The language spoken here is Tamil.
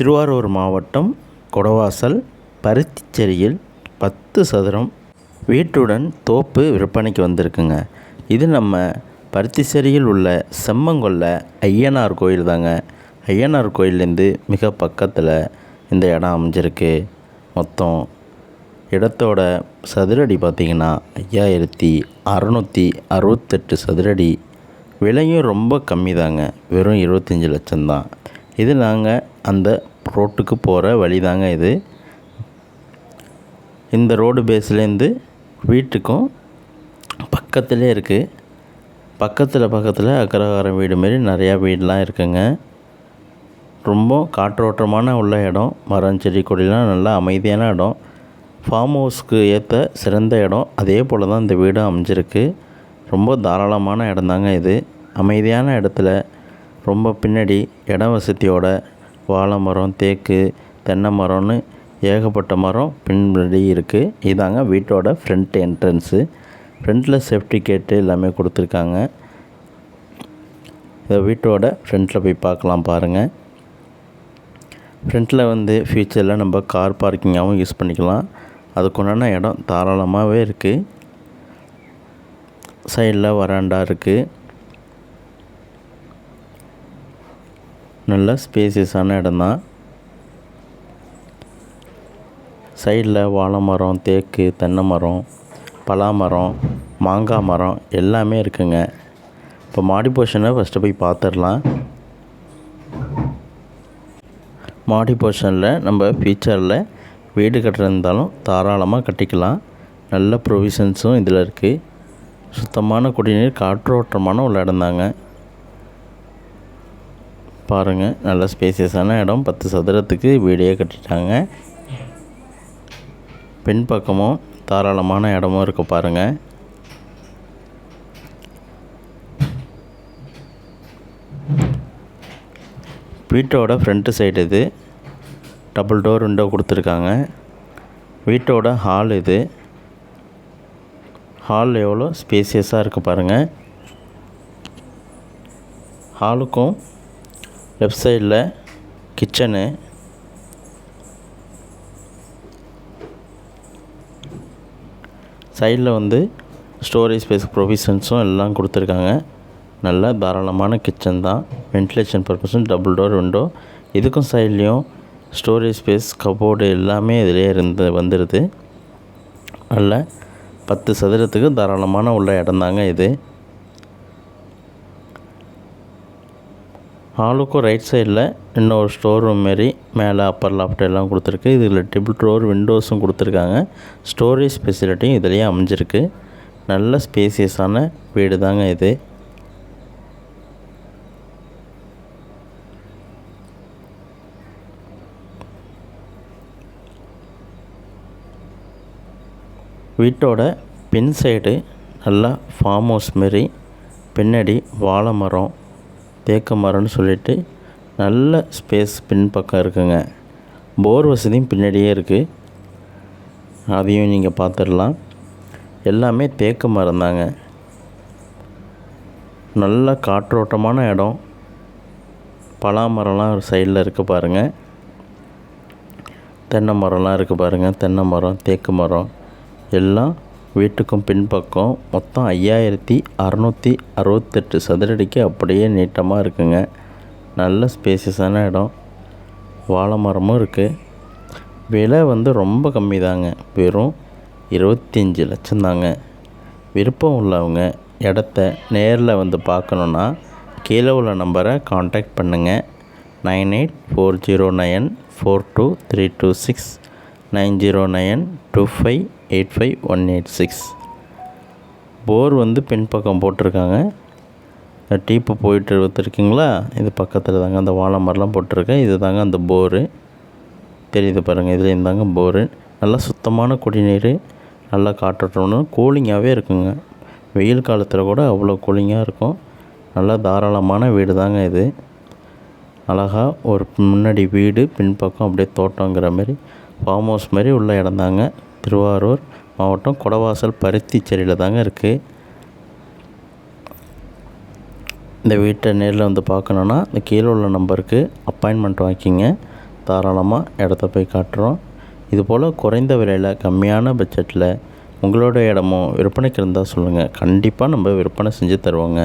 திருவாரூர் மாவட்டம் கொடவாசல் பருத்திச்சேரியில் பத்து சதுரம் வீட்டுடன் தோப்பு விற்பனைக்கு வந்திருக்குங்க. இது நம்ம பருத்திச்சேரியில் உள்ள செம்மங்கொல்ல ஐயனார் கோயில் தாங்க. ஐயனார் கோயிலேருந்து மிக பக்கத்தில் இந்த இடம் அமைஞ்சிருக்கு. மொத்தம் இடத்தோட சதுரடி பார்த்திங்கன்னா ஐயாயிரத்தி அறநூற்றி அறுபத்தெட்டு சதுரடி. விலையும் ரொம்ப கம்மி தாங்க வெறும் இருபத்தஞ்சி லட்சம்தான். இது நாங்கள் அந்த ரோட்டுக்கு போகிற வழி தாங்க இது. இந்த ரோடு பேஸ்லேருந்து வீட்டுக்கும் பக்கத்திலே இருக்குது பக்கத்தில் பக்கத்தில் அக்கரகாரம் வீடு மாரி நிறையா வீடெலாம் இருக்குங்க. ரொம்ப காற்றோட்டமான உள்ள இடம். மரம் செடி கொடிலாம் நல்லா அமைதியான இடம். ஃபார்ம் ஹவுஸ்க்கு ஏற்ற சிறந்த இடம். அதே போல் தான் இந்த வீடும் அமைஞ்சிருக்கு. ரொம்ப தாராளமான இடம்தாங்க இது. அமைதியான இடத்துல ரொம்ப பின்னாடி இட வசதியோட வாழை மரம் தேக்கு தென்னை மரம்னு ஏகப்பட்ட மரம் பின்னாடி இருக்குது இதாங்க வீட்டோட ஃப்ரண்ட் என்ட்ரன்ஸு ஃப்ரண்ட்டில் சேஃப்டி கேட்டு எல்லாமே கொடுத்துருக்காங்க. இந்த வீட்டோட ஃப்ரண்ட்டில் போய் பார்க்கலாம் பாருங்கள் ஃப்ரண்ட்டில் வந்து ஃப்யூச்சரில் நம்ம கார் பார்க்கிங்காகவும் யூஸ் பண்ணிக்கலாம். அதுக்குண்டான இடம் தாராளமாகவே இருக்குது சைடில் வராண்டா இருக்குது நல்ல ஸ்பேசியஸான இடம் தான் சைடில் வாழை மரம் தேக்கு தென்னை மரம் பலா மரம் மாங்காய் மரம் எல்லாமே இருக்குங்க. இப்போ மாடி போர்ஷனை ஃபஸ்ட்டு போய் பார்த்துடலாம். மாடி போர்ஷனில் நம்ம ஃபியூச்சரில் வீடு கட்டுறதாலும் தாராளமாக கட்டிக்கலாம். நல்ல ப்ரொவிஷன்ஸும் இதில் இருக்குது. சுத்தமான குடிநீர் காற்றோட்டமான உள்ள இடம் தாங்க பாருங்கள் நல்ல ஸ்பேசியஸான இடம். பத்து சதுரத்துக்கு வீடே கட்டிட்டாங்க. பின் பக்கமும் தாராளமான இடமும் இருக்க பாருங்கள் வீட்டோட ஃப்ரண்ட்டு சைடு இது. டபுள் டோர் விண்டோ கொடுத்துருக்காங்க. வீட்டோட ஹால் இது. ஹால் எவ்வளோ ஸ்பேசியஸாக இருக்குது பாருங்கள் ஹாலுக்கும் லெஃப்ட் சைடில் கிச்சனு. சைடில் வந்து ஸ்டோரேஜ் ஸ்பேஸ் ப்ரொவிஷன்ஸும் எல்லாம் கொடுத்துருக்காங்க. நல்ல தாராளமான கிச்சன் தான். வென்டிலேஷன் பர்பஸும் டபுள் டோர் விண்டோ இதுக்கும் சைட்லேயும் ஸ்டோரேஜ் ஸ்பேஸ் கபோர்டு எல்லாமே இதிலே இருந்து வந்துடுது நல்ல பத்து சதுரத்துக்கு தாராளமான உள்ள இடம் தாங்க இது. ஹாலுக்கும் ரைட் சைடில் இன்னொரு ஸ்டோர் ரூம் மாரி மேலே அப்பர் லாஃப்ட் எல்லாம் கொடுத்துருக்கு. இதில் டிபிள் டோர் விண்டோஸும் கொடுத்துருக்காங்க. ஸ்டோரேஜ் ஃபெசிலிட்டியும் இதுலேயே அமைஞ்சிருக்கு. நல்ல ஸ்பேசியஸான வீடு தாங்க இது. வீட்டோட பின் சைடு நல்லா ஃபார்ம் ஹவுஸ் மாரி பின்னாடி வாழை மரம் தேக்கு மரம்னு சொல்லிட்டு நல்ல ஸ்பேஸ் பின்பக்கம் இருக்குங்க. போர் வசதியும் பின்னாடியே இருக்குது அதையும் நீங்கள் பார்த்துடலாம் எல்லாமே தேக்கு மரம் தாங்க. நல்ல காற்றோட்டமான இடம். பலாமரம்லாம் ஒரு சைடில் இருக்குது பாருங்கள் தென்னை மரம்லாம் இருக்குது பாருங்கள் தென்னை மரம் தேக்கு மரம் எல்லாம் வீட்டுக்கும் பின்பக்கம் மொத்தம் ஐயாயிரத்தி அறநூற்றி அறுபத்தெட்டு சதுரடிக்கு அப்படியே நீட்டமாக இருக்குங்க. நல்ல ஸ்பேசியஸான இடம். வாழை மரமும் இருக்குது விலை வந்து ரொம்ப கம்மி தாங்க வெறும் இருபத்தஞ்சி லட்சம் தாங்க விருப்பம் உள்ளவங்க இடத்த நேரில் வந்து பார்க்கணுன்னா கீழே உள்ள நம்பரை காண்டாக்ட் பண்ணுங்கள் nine eight four zero nine four two three two six nine zero nine two five eight five one eight six. Bore வந்து பின்பக்கம் போட்டிருக்காங்க. டீப்பு போயிட்டு வந்துருக்கீங்களா? இது பக்கத்தில் தாங்க அந்த வாழை மரம்லாம் போட்டிருக்கேன் இது தாங்க அந்த போரு. தெரியுது பாருங்கள் இதில் இருந்தாங்க போரு. நல்லா சுத்தமான குடிநீர் நல்லா காற்றோட்டம்னு. கூலிங்காகவே இருக்குங்க. வெயில் காலத்தில் கூட அவ்வளோ கூலிங்காக இருக்கும். நல்லா தாராளமான வீடு தாங்க இது. அழகாக ஒரு முன்னாடி வீடு பின்பக்கம் அப்படியே தோட்டங்கிற மாதிரி ஃபார்ம் ஹவுஸ் மாதிரி உள்ள இடம் தாங்க திருவாரூர் மாவட்டம் கொடவாசல் பருத்திச்சேரியில் தாங்க இருக்குது இந்த வீட்டை நேரில் வந்து பார்க்கணுன்னா இந்த கீழே உள்ள நம்பருக்கு அப்பாயின்மெண்ட் வாங்கிக்கிங்க. தாராளமாக இடத்த போய் காட்டுறோம். இதுபோல் குறைந்த விலையில் கம்மியான பட்ஜெட்டில் உங்களோட இடமும் விற்பனைக்கு இருந்தால் சொல்லுங்கள் கண்டிப்பாக நம்ம விற்பனை செஞ்சு தருவோங்க.